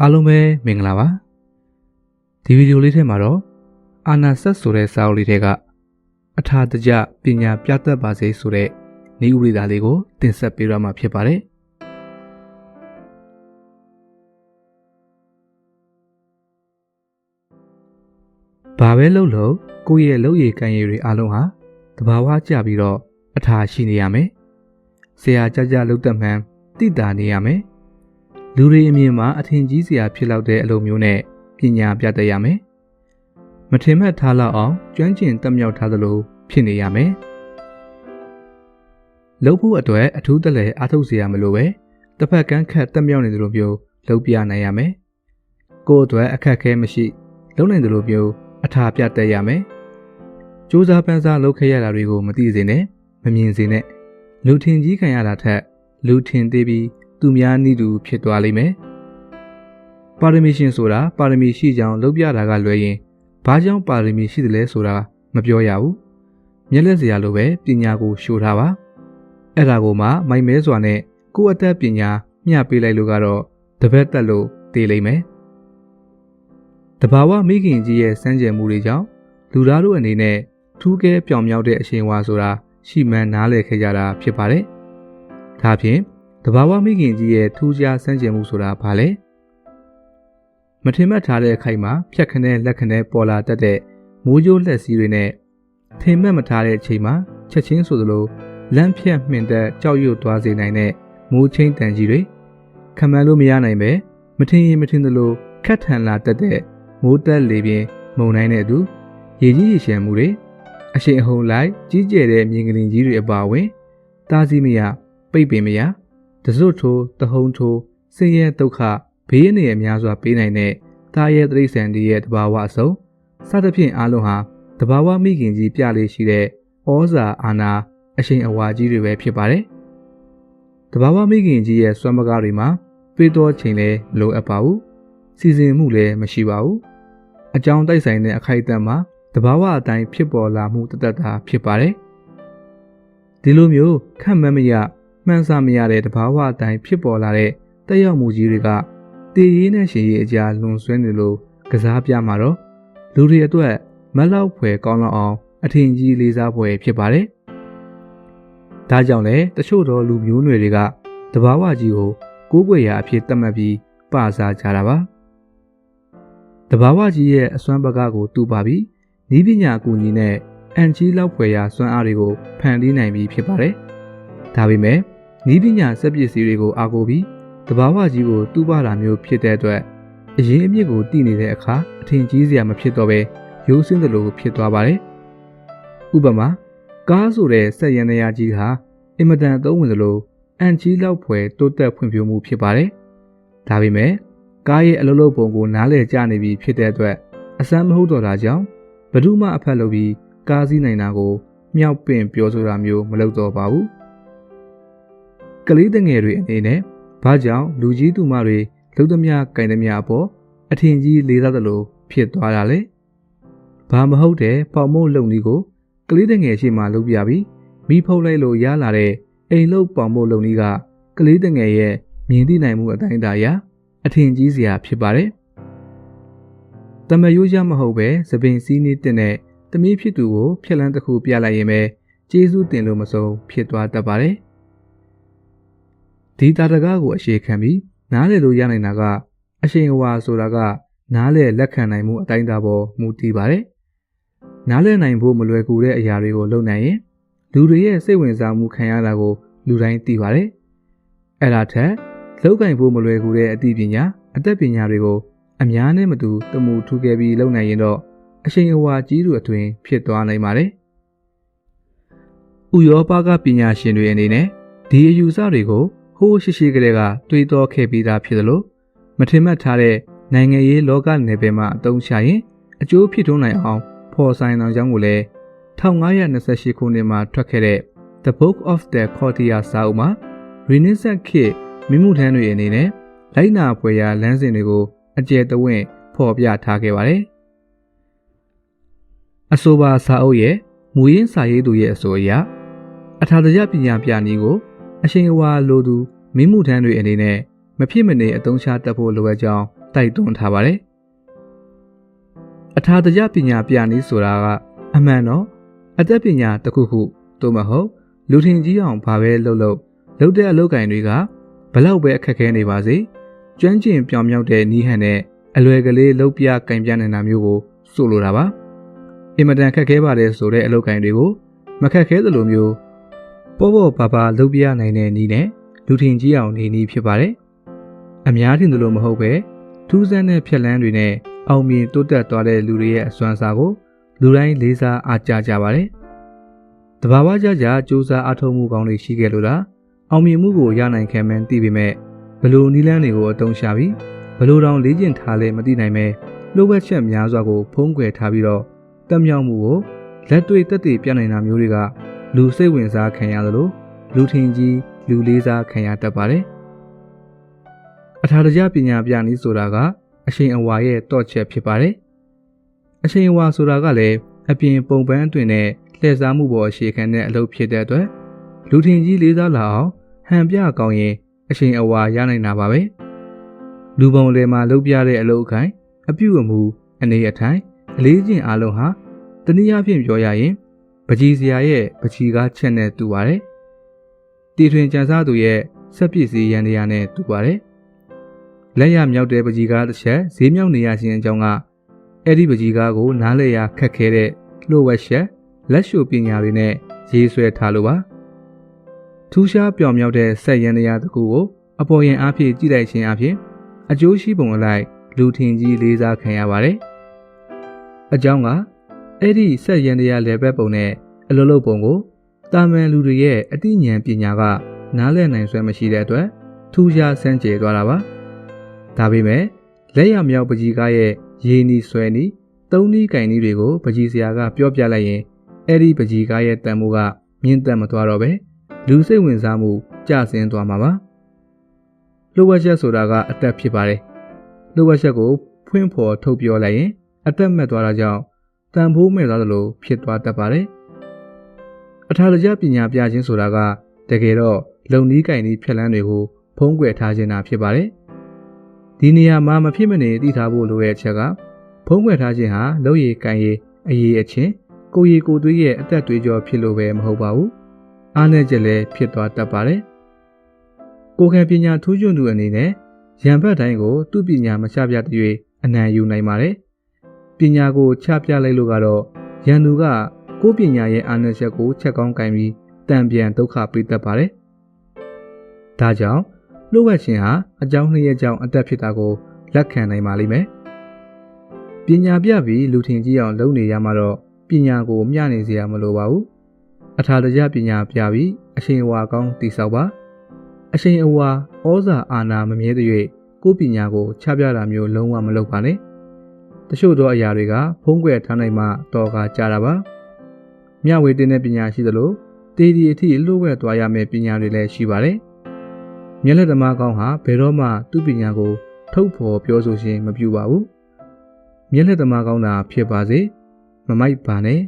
အားလုံးပဲမင်္ဂလာပါဒီဗီဒီယိုလေးထဲမှာတော့အာနာဆက်ဆိုတဲ့စာအုပ်လေးထဲကအထာတကြပညာပြတတ်ပါစေဆိုတဲ့ဤဥပဒေသားလေးကိုတင်ဆက်ပေးရမှာဖြစ်ပါတယ်ဘာပဲလုပ်လို့ကိုယ့်ရဲ့လုပ်ရည်ကံရည်တွေအားလုံးဟာတဘာဝကျပြီးတော့အထာရှိနေရမယ်ဆရာကြကြလုပ်တတ်မှန်တိတာနေရမယ် လူတွေအမြင်မှာအထင်ကြီးစရာဖြစ်လောက်တဲ့အလုပ်မျိုးနဲ့ပညာပြတတ်ရမယ်မထင်မှတ်ထားလောက်အောင်ကျွမ်းကျင်တက်မြောက်ထားသလိုဖြစ်နေရမယ်လုပ်ဖို့အတွက်အထူးတလဲအားထုတ်စရာမလိုပဲတစ်ဖက်ကန်းခတ်တက်မြောက်နေသလိုမျိုးလုပ်ပြနိုင်ရမယ်ကိုယ့်အတွက်အခက်အခဲမရှိလုပ်နိုင်သလိုမျိုးအထာပြတတ်ရမယ်စူးစမ်းပန်းစားလုပ်ခဲ့ရတာတွေကိုမသိစေနဲ့မမြင်စေနဲ့လူထင်ကြီးခံရတာထက်လူထင်သေးပြီး သူများနည်းတူဖြစ်သွားလိမ့်မယ်ပါရမီရှင်ဆိုတာပါရမီရှိကြောင်းလုပ်ပြတာကလွယ်ရင်ဘာကြောင့်ပါရမီရှိတယ်လဲဆိုတာမပြောရဘူးမျက်လက်စရာလိုပဲပညာကိုရှို့ထားပါအဲ့ဒါကိုမှမိုင်မဲစွာနဲ့ကိုယ့်အသက်ပညာမျှပေးလိုက်လို့ကတော့တပတ်တက်လို့တည်လိမ့်မယ်တဘာဝမိခင်ကြီးရဲ့စမ်းကြယ်မှုတွေကြောင့်လူသားတို့အနေနဲ့ထူးကဲပြောင်မြောက်တဲ့အရှင်ဝါဆိုတာရှိမှန်းနားလည်ခဲ့ကြတာဖြစ်ပါတယ်။ဒါဖြင့် တဘာဝမိခင်ကြီးရဲ့ထူးခြားစမ်းကြယ်မှုဆိုတာဘာလဲ။မထင်မှတ်ထားတဲ့အခိုက်မှာဖြတ်ခနဲလက်ခနဲပေါ်လာတတ်တဲ့မိုးကြိုးလက်စည်းတွေနဲ့ထင်မှတ်မထားတဲ့အချိန်မှာချက်ချင်းဆိုသလိုလမ်းဖြတ်မှင်သက်ကြောက်ရွံ့သွားစေနိုင်တဲ့မိုးချင်းတန်ကြီးတွေခံမှန်းလို့မရနိုင်ပဲမထင်ရင်မထင်သလိုခက်ထန်လာတတ်တဲ့မိုးတက်လေပြင်းမုန်တိုင်းတဲ့အတူရေကြီးရေရှမ်းမှုတွေအရှိန်အဟုန်လိုက်ကြီးကျယ်တဲ့မြင်ကလေးကြီးတွေအပါအဝင်တားစီမရပိတ်ပင်မရ တစွတ်ထိုးတဟုန်ထိုးဆင်းရဲဒုက္ခဘေးအနေအများစွာပေးနိုင်တဲ့တာရဲ့တိရစ္ဆာန်တွေရဲ့တဘာဝအစုံစသဖြင့်အားလုံးဟာတဘာဝမိခင်ကြီးပြလေးရှိတဲ့ဩဇာအာဏာအရှိန်အဝါကြီးတွေပဲဖြစ်ပါတယ်တဘာဝမိခင်ကြီးရဲ့စွမ်းပကားတွေမှာပေးတော်ချိန်လဲမလိုအပ်ပါဘူးစီစဉ်မှုလည်းမရှိပါဘူးအကြောင်းတိုက်ဆိုင်တဲ့အခိုက်အတန့်မှာတဘာဝအတိုင်းဖြစ်ပေါ်လာမှုတသက်တာဖြစ်ပါတယ်ဒီလိုမျိုးခန့်မှန်းမရ မှန်းဆမရတဲ့တဘာဝအတိုင်းဖြစ်ပေါ်လာတဲ့တက်ရောက်မှုကြီးတွေကတည်ရင်းနဲ့ရှင်ရည်အကြားလွန်ဆွဲနေလို့ကစားပြမှာတော့လူတွေအတွက်မက်လောက်ဖွယ်ကောင်းလောက်အောင်အထင်ကြီးလေးစားဖွယ်ဖြစ်ပါတယ်ဒါကြောင့်လေတချို့သောလူမျိုးနွယ်တွေကတဘာဝကြီးကိုကိုးကွယ်ရာအဖြစ်သတ်မှတ်ပြီးပစားကြတာပါတဘာဝကြီးရဲ့အစွမ်းပကားကိုတူပါပြီးဤပညာအကူအညီနဲ့အန်ကြီးလောက်ဖွယ်ရာစွမ်းအားတွေကိုဖန်တီးနိုင်ပြီးဖြစ်ပါတယ်ဒါပေမဲ့ ဤပညာစက်ပစ္စည်းတွေကိုအားကိုးပြီးတဘာဝကြီးကိုတူပါတာမျိုးဖြစ်တဲ့အတွက်အရင်အမြစ်ကိုတည်နေတဲ့အခါအထင်ကြီးစရာမဖြစ်တော့ပဲရိုးစင်းသလိုဖြစ်သွားပါတယ်ဥပမာကားဆိုတဲ့စက်ရန်ရာကြီးဟာအင်မတန်အသုံးဝင်သလိုအန်ကြီးလောက်ဖွယ်တိုးတက်ဖွံ့ဖြိုးမှုဖြစ်ပါတယ်ဒါပေမဲ့ကားရဲ့အလုပ်လုပ်ပုံကိုနားလည်ကြနေပြီဖြစ်တဲ့အတွက်အစမ်းမဟုတ်တော့တာကြောင့်ဘဒုမှအဖက်လုပ်ပြီးကားစည်းနိုင်တာကိုမြောက်ပင့်ပြောဆိုတာမျိုးမလုပ်တော့ပါဘူး ကလေးတငယ်တွေအနေနဲ့ဘာကြောင့်လူကြီးသူမတွေလှုပ်သမျှကင်သမျှအပေါ်အထင်ကြီးလေးစားသလိုဖြစ်သွားတာလေဘာမဟုတ်တဲ့ပေါမုတ်လုံကြီးကိုကလေးတငယ်ရှိမှလုပ်ပြပြီးမိဖုတ်လိုက်လို့ရလာတဲ့အိမ်လုတ်ပေါမုတ်လုံကြီးကကလေးတငယ်ရဲ့မြင်သိနိုင်မှုအတိုင်းအတာရာအထင်ကြီးစရာဖြစ်ပါတယ်တမယိုးရမဟုတ်ပဲသပင်စည်းနေတဲ့တမီးဖြစ်သူကိုဖျက်လန်းတစ်ခုပြလိုက်ရင်ပဲကျေးဇူးတင်လို့မဆုံးဖြစ်သွားတတ်ပါတယ် ဒီတာတကားကိုအရှေခံပြီးနားလည်လို့ရနိုင်တာကအရှင်အဝါဆိုတာက နားလည်လက်ခံနိုင်မှုအတိုင်းတာပေါ်မူတည်ပါတယ်နားလည်နိုင်ဖို့မလွယ်ကူတဲ့အရာတွေကိုလုပ်နိုင်ရင်လူတွေရဲ့စိတ်ဝင်စားမှုခံရတာကို လူတိုင်းသိပါတယ်အဲ့ဒါထက်လောက်ကင်ဖို့မလွယ်ကူတဲ့အသိပညာအသက်ပညာတွေကိုအများနဲ့မတူတမှုထူခဲ့ပြီးလုပ်နိုင်ရင်တော့အရှိန်အဝါကြီးသူအသွင်ဖြစ်သွားနိုင်ပါတယ်။ဥရောပကပညာရှင်တွေအနေနဲ့ဒီအယူဆတွေကို ဟိုးရှိရှိကလေးကတွေးတောခဲ့ပြီးသားဖြစ်သလိုမထင်မှတ်ထားတဲ့နိုင်ငံရေးလောကနယ်ပယ်မှာအသုံးချရင်အကျိုးဖြစ်ထွန်းနိုင်အောင်ဖော်ဆိုင်အောင်ကြောင်းကိုလည်း1528ခုနှစ်မှာထွက်ခဲ့တဲ့ The Book of the Courtier စာအုပ်မှာ Renaissance ခေတ်မိမှုထမ်းတွေအနေနဲ့လိုက်နာဖွယ်ရာလမ်းစဉ်တွေကိုအကျယ်တဝင့်ဖော်ပြထားခဲ့ပါတယ်။အဆိုပါစာအုပ်ရဲ့မူရင်းစာရေးသူရဲ့အဆိုအရအထာတရပညာပြနည်းကို အရှင်အဝါလိုသူမိမှုထမ်းတွေအနေနဲ့မဖြစ်မနေအသုံးချတတ်ဖို့လိုအပ်ကြောင်းတိုက်တွန်းထားပါတယ်အထာတကြပညာပြနည်းဆိုတာကအမှန်တော့အသက်ပညာတစ်ခုခုသို့မဟုတ်လူထင်ကြီးအောင်ဘာပဲလုပ်လို့လုပ်တဲ့အလုပ်ကင်တွေကဘလောက်ပဲအခက်ခဲနေပါစေကျွမ်းကျင်ပြောင်မြောက်တဲ့နီးဟန်နဲ့အလွယ်ကလေးလုပ်ပြကင်ပြနေတာမျိုးကိုဆိုလိုတာပါအင်မတန်ခက်ခဲပါတယ်ဆိုတဲ့အလုပ်ကင်တွေကိုမခက်ခဲသလိုမျိုး ပေါ့ပေါ့ပါပါလုပ်ပြနိုင်တဲ့နီးနဲ့လူထင်ကြီးအောင်နေနီးဖြစ်ပါတယ်အများထင်သလိုမဟုတ်ပဲထူးဆန်းတဲ့ဖြက်လန်းတွေနဲ့အောင်မြင်တိုးတက်သွားတဲ့လူတွေရဲ့အစွမ်းစားကိုလူတိုင်းလေးစားအားကြကြပါတယ်။တဘာဝကြကြစူးစမ်းအားထုတ်မှုကောင်းတွေရှိခဲ့လို့လားအောင်မြင်မှုကိုရနိုင်ခဲ့မှန်းသိပေမဲ့ဘလို့နီလန်းတွေကိုအတုံးချပြီးဘလို့တောင်လေးကျင်ထားလဲမသိနိုင်ပဲလှုပ်ဝက်ချက်များစွာကိုဖုံးကွယ်ထားပြီးတော့တက်မြောက်မှုကိုလက်တွေ့တက်တည်ပြနိုင်တာမျိုးတွေက လူစိတ်ဝင်စားခံရသလိုလူထင်ကြီးလူလေးစားခံရတတ်ပါတယ်။အထာတကြပညာပြနည်းဆိုတာကအရှိန်အဝါရဲ့တော့ချက်ဖြစ်ပါတယ်။အရှိန်အဝါဆိုတာကလည်းအပြင်ပုံပန်းအတွင်နဲ့လှည့်စားမှုပေါ်အခြေခံတဲ့အလုပ်ဖြစ်တဲ့အတွက်လူထင်ကြီးလေးစားလာအောင်ဟန်ပြကောင်းရင်အရှိန်အဝါရနိုင်တာပါပဲ။လူပုံလေမှာလုပ်ပြတဲ့အလုပ်အခိုင်အပြုအမူအနေအထိုင်အလေးကျင့်အားလုံးဟာတနည်းအားဖြင့်ပြောရရင် ပကြီးစရာရဲ့ပကြီးကားချက်နဲ့တူပါတယ်။တီထွင်ကြံစားသူရဲ့စက်ပစ္စည်းရန်တရားနဲ့တူပါတယ်လက်ရမြောက်တဲ့ပကြီးကားတစ်ချက်ဈေးမြောက်နေရခြင်းအကြောင်းကအဲ့ဒီပကြီးကားကိုနားလေရခက်ခဲတဲ့လှုပ်ဝက်ချက်လက်ရှုပညာတွေနဲ့ရေးဆွဲထားလိုပါထူးခြားပြောင်မြောက်တဲ့ဆက်ရန်တရားတစ်ခုကိုအပေါ်ရင်အားဖြင့်ကြည့်လိုက်ခြင်းအပြင်အကျိုးရှိပုံအလိုက်လူထင်ကြီးလေးစားခံရပါတယ်အကြောင်းက အဲ့ဒီဆက်ရန်တရားလေဘက်ပုံနဲ့အလုံးလုံးပုံကိုတာမန်လူတွေရဲ့အသိဉာဏ်ပညာကနားလည်နိုင်စွမ်းမရှိတဲ့အတွက်ထူးခြားစမ်းကြယ်သွားတာပါဒါပေမဲ့လက်ရမြောက်ပကြီးကားရဲ့ရေနီဆွဲနီသုံးနီးကင်နီးတွေကိုပကြီးစရာကပြောပြလိုက်ရင်အဲ့ဒီပကြီးကားရဲ့တန်မိုးကမြင့်တက်မသွားတော့ပဲလူစိတ်ဝင်စားမှုကျဆင်းသွားမှာပါလှုပ်ဝက်ချက်ဆိုတာကအသက်ဖြစ်ပါတယ်လှုပ်ဝက်ချက်ကိုဖွင့်ဖော်ထုတ်ပြောလိုက်ရင်အသက်မဲ့သွားတာကြောင့် တန်ဖိုးမဲ့သွားသလိုဖြစ်သွားတတ်ပါတယ်အထာရကြပညာပြခြင်းဆိုတာကတကယ်တော့လုံနီးကင်နီးဖြက်လန်းတွေကိုဖုံးကွယ်ထားခြင်းတာဖြစ်ပါတယ်ဒီနေရာမှာမဖြစ်မနေသိထားဖို့လိုတဲ့အချက်ကဖုံးကွယ်ထားခြင်းဟာလုံရည်ကန်ရည်အရေးအချင်းကိုရည်ကိုသွေးရဲ့အသက်သွေးကြောဖြစ်လို့ပဲမဟုတ်ပါဘူးအားနဲ့ချက်လည်းဖြစ်သွားတတ်ပါတယ်ကိုခံပညာထူးချွန်သူအနေနဲ့ရံဘတ်တိုင်းကိုသူ့ပညာမချပြတဲ့၍အနံယူနိုင်ပါတယ် ပညာကိုချပြလိုက်လို့ကတော့ရန်သူကကိုပညာရဲ့အာဏာချက်ကိုချက်ကောင်းကင်ပြီးတံပြန်ဒုက္ခပေးတတ်ပါတယ်ဒါကြောင့်လှုပ်ဝက်ခြင်းဟာအကြောင်းနှစ်ရက်ကြောင့်အသက်ဖြစ်တာကိုလက်ခံနိုင်ပါလိမ့်မယ်။ပညာပြပြီးလူထင်ကြီးအောင်လုပ်နေရမှာတော့ပညာကိုမျှနေစရာမလိုပါဘူး။အထာတကြပညာပြပြီးအရှင်အဝါကောင်းတိဆောက်ပါ။အရှင်အဝါဩဇာအာဏာမမြဲတဲ့၍ကိုပညာကိုချပြတာမျိုးလုံးဝမလုပ်ပါနဲ့။ တချို့သောအရာတွေကဖုံးကွယ်ထားနိုင်မှတော်ကားကြတာပါ။မျှဝေတင်တဲ့ပညာရှိသလိုတေဒီအထိလှုပ်ဝက်သွားရမယ့်ပညာတွေလည်းရှိပါတယ်။မျက်လက်သမားကောင်းဟာဘယ်တော့မှသူ့ပညာကို ထုတ်ဖော်ပြောဆိုခြင်းမပြုပါဘူးမျက်လက်သမားကောင်းတာဖြစ်ပါစေမမိုက်ပါနဲ့